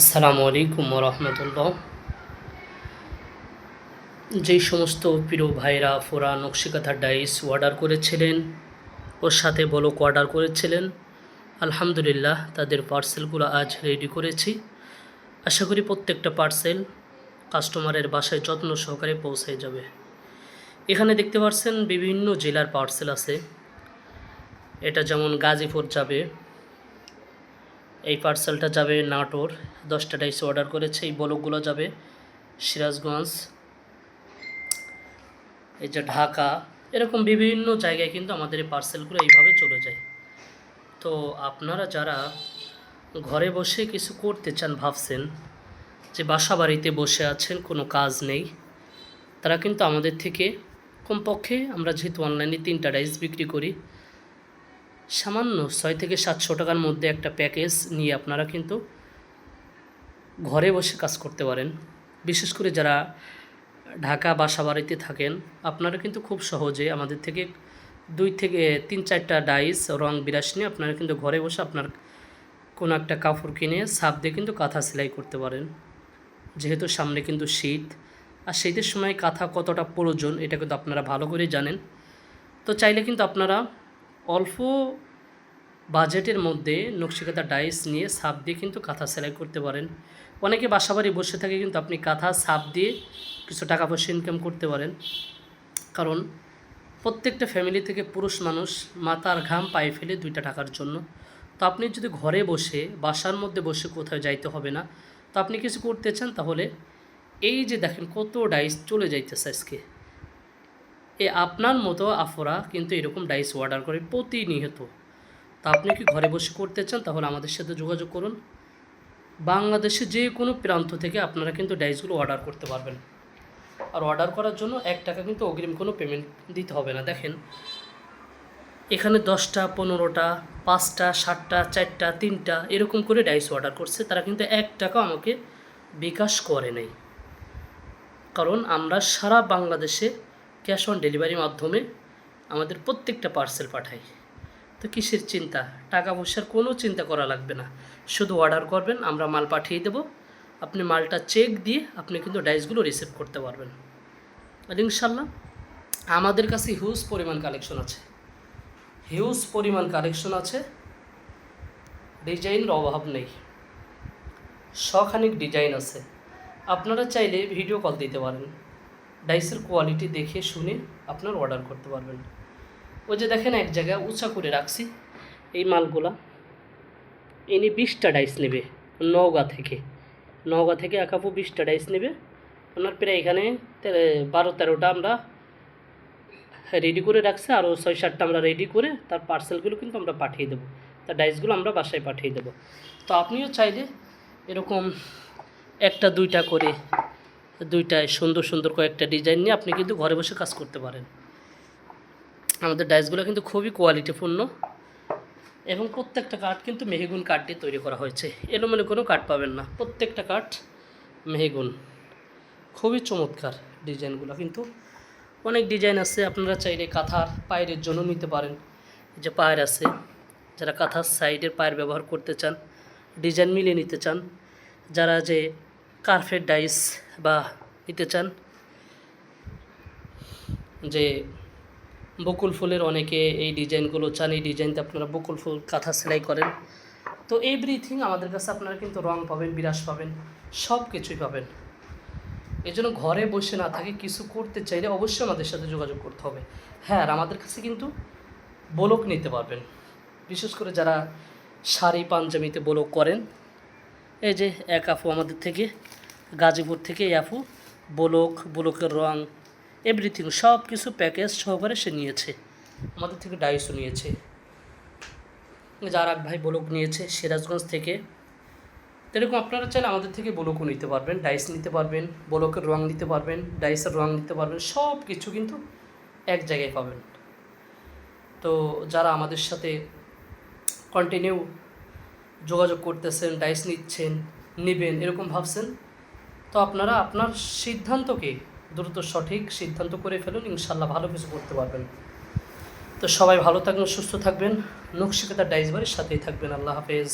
আসসালামু আলাইকুম রহমতুল্লাহ যেই সমস্ত প্রিয় ভাইরা ফোরা নকশিকাথার ডাইস অর্ডার করেছিলেন, ওর সাথে বলক অর্ডার করেছিলেন, আলহামদুলিল্লাহ তাদের পার্সেলগুলো আজ রেডি করেছি। আশা করি প্রত্যেকটা পার্সেল কাস্টমারের বাসায় যত্ন সহকারে পৌঁছে যাবে। এখানে দেখতে পাচ্ছেন বিভিন্ন জেলার পার্সেল আছে। এটা যেমন গাজীপুর যাবে এই পার্সেলটা যাবে নাটোর। দশটা ডাইস অর্ডার করেছে, এই বলকগুলো যাবে সিরাজগঞ্জ, এই যে ঢাকা। এরকম বিভিন্ন জায়গায় কিন্তু আমাদের এই পার্সেলগুলো এইভাবে চলে যায়। তো আপনারা যারা ঘরে বসে কিছু করতে চান ভাবছেন, যে বাসা বাড়িতে বসে আছেন, কোনো কাজ নেই, তারা কিন্তু আমাদের থেকে কমপক্ষে আমরা যেহেতু অনলাইনে তিনটা ডাইস বিক্রি করি সামান্য ছয় থেকে সাতশো টাকার মধ্যে একটা প্যাকেজ নিয়ে আপনারা কিন্তু ঘরে বসে কাজ করতে পারেন। বিশেষ করে যারা ঢাকা বাসা বাড়িতে থাকেন, আপনারা কিন্তু খুব সহজে আমাদের থেকে দুই থেকে তিন চারটা ডাইস রং বিরাস নিয়ে আপনারা কিন্তু ঘরে বসে আপনার কোনো একটা কাপড় কিনে সাপ দিয়ে কিন্তু কাঁথা সেলাই করতে পারেন। যেহেতু সামনে কিন্তু শীত, আর শীতের সময় কাঁথা কতটা প্রয়োজন এটা কিন্তু আপনারা ভালো করে জানেন। তো চাইলে কিন্তু আপনারা অল্প বাজেটের মধ্যে নকশিকাতা ডাইস নিয়ে সাপ দিয়ে কিন্তু কাঁথা সেলাই করতে পারেন। অনেকে বাসাবাড়ি বসে থাকে কিন্তু আপনি কাঁথা সাপ দিয়ে কিছু টাকা পয়সা ইনকাম করতে পারেন। কারণ প্রত্যেকটা ফ্যামিলি থেকে পুরুষ মানুষ মাথার ঘাম পায়ে ফেলে দুইটা টাকার জন্য। তো আপনি যদি ঘরে বসে, বাসার মধ্যে বসে কোথাও যাইতে হবে না, তো আপনি কিছু করতে চান তাহলে এই যে দেখেন কত ডাইস চলে যাইতেছে আজকে। এ আপনার মতো আফরা কিন্তু এরকম ডাইস অর্ডার করে প্রতিনিয়ত। তা আপনি কি ঘরে বসে করতে চান? তাহলে আমাদের সাথে যোগাযোগ করুন। বাংলাদেশে যে কোনো প্রান্ত থেকে আপনারা কিন্তু ডাইসগুলো অর্ডার করতে পারবেন। আর অর্ডার করার জন্য এক টাকা কিন্তু অগ্রিম কোনো পেমেন্ট দিতে হবে না। দেখেন, এখানে দশটা, পনেরোটা, পাঁচটা, সাতটা, চারটা, তিনটা এরকম করে ডাইস অর্ডার করছে। তারা কিন্তু এক টাকা আমাকে বিকাশ করে নেই। কারণ আমরা সারা বাংলাদেশে ক্যাশ অন ডেলিভারির মাধ্যমে আমাদের প্রত্যেকটা পার্সেল পাঠাই। তো কিসের চিন্তা? টাকা পয়সার কোনো চিন্তা করা লাগবে না। শুধু অর্ডার করবেন, আমরা মাল পাঠিয়ে দেবো। আপনি মালটা চেক দিয়ে আপনি কিন্তু ডাইসগুলো রিসিভ করতে পারবেন। আর ইনশাল্লাহ আমাদের কাছে হিউজ পরিমাণ কালেকশন আছে। হিউজ পরিমাণ কালেকশন আছে। ডিজাইনের অভাব নেই। শখানিক ডিজাইন আছে। আপনারা চাইলে ভিডিও কল দিতে পারেন। ডাইসের কোয়ালিটি দেখে শুনে আপনার অর্ডার করতে পারবেন। ওই যে দেখেন এক জায়গায় উঁচা করে রাখছি এই মালগুলা। ইনি বিশটা ডাইস নেবে নওগাঁ থেকে। নওগাঁ থেকে একাপু বিশটা ডাইস নেবে। ওনার প্রায় এখানে বারো তেরোটা আমরা রেডি করে রাখছি আরও ছয় সাতটা আমরা রেডি করে তার পার্সেলগুলো কিন্তু আমরা পাঠিয়ে দেবো। তার ডাইসগুলো আমরা বাসায় পাঠিয়ে দেবো। তো আপনিও চাইলে এরকম একটা দুইটা করে দুইটায় সুন্দর সুন্দর কয়েকটা ডিজাইন নিয়ে আপনি কিন্তু ঘরে বসে কাজ করতে পারেন। আমাদের ডাইসগুলো কিন্তু খুবই কোয়ালিটিপূর্ণ এবং প্রত্যেকটা কাঠ কিন্তু মেহগুন কাঠ দিয়ে তৈরি করা হয়েছে। এলোমেলো কোনো কাঠ পাবেন না, প্রত্যেকটা কাঠ মেহগুন। খুবই চমৎকার ডিজাইনগুলো কিন্তু। অনেক ডিজাইন আছে, আপনারা চাইলে কাঁথার পায়ের জন্য নিতে পারেন। যে পায়ের আছে, যারা কাঁথার সাইডের পায়ের ব্যবহার করতে চান, ডিজাইন মিলিয়ে নিতে চান, যারা যে কার্পেট ডাইস বা নিতে চান, যে বকুল ফুলের অনেকে এই ডিজাইনগুলো চান, এই ডিজাইনতে আপনারা বকুল ফুল কাঁথা সেলাই করেন। তো এভরিথিং আমাদের কাছে আপনারা কিন্তু রং পাবেন বিরাস পাবেন, সব কিছুই পাবেন। এই জন্য ঘরে বসে না থাকে কিছু করতে চাইলে অবশ্যই আমাদের সাথে যোগাযোগ করতে হবে। হ্যাঁ আর আমাদের কাছে কিন্তু বলক নিতে পারবেন। বিশেষ করে যারা শাড়ি, পাঞ্জাবিতে বলক করেন, এই যে এক আফু আমাদের থেকে গাজীপুর থেকে আফু বলক, বলকের রং এভরিথিং সব কিছু প্যাকেজ সহকারে সে নিয়েছে। আমাদের থেকে ডাইসও নিয়েছে। যার এক ভাই বলক নিয়েছে সিরাজগঞ্জ থেকে। এরকম আপনারা চাইলে আমাদের থেকে বলকও নিতে পারবেন, ডাইস নিতে পারবেন, বলকের রং নিতে পারবেন, ডাইসের রং নিতে পারবেন সব কিছু কিন্তু এক জায়গায় পাবেন। তো যারা আমাদের সাথে কন্টিনিউ যোগাযোগ করতেছেন, ডাইস নিচ্ছেন, নেবেন, এরকম ভাবছেন তো আপনারা আপনার সিদ্ধান্তকে দ্রুত সঠিক সিদ্ধান্ত করে ফেলুন ইনশাল্লাহ ভালো কিছু করতে পারবেন। তো সবাই ভালো থাকবেন, সুস্থ থাকবেন নকশিকাতা ডাইজবারের সাথেই থাকবেন, আল্লাহ হাফেজ।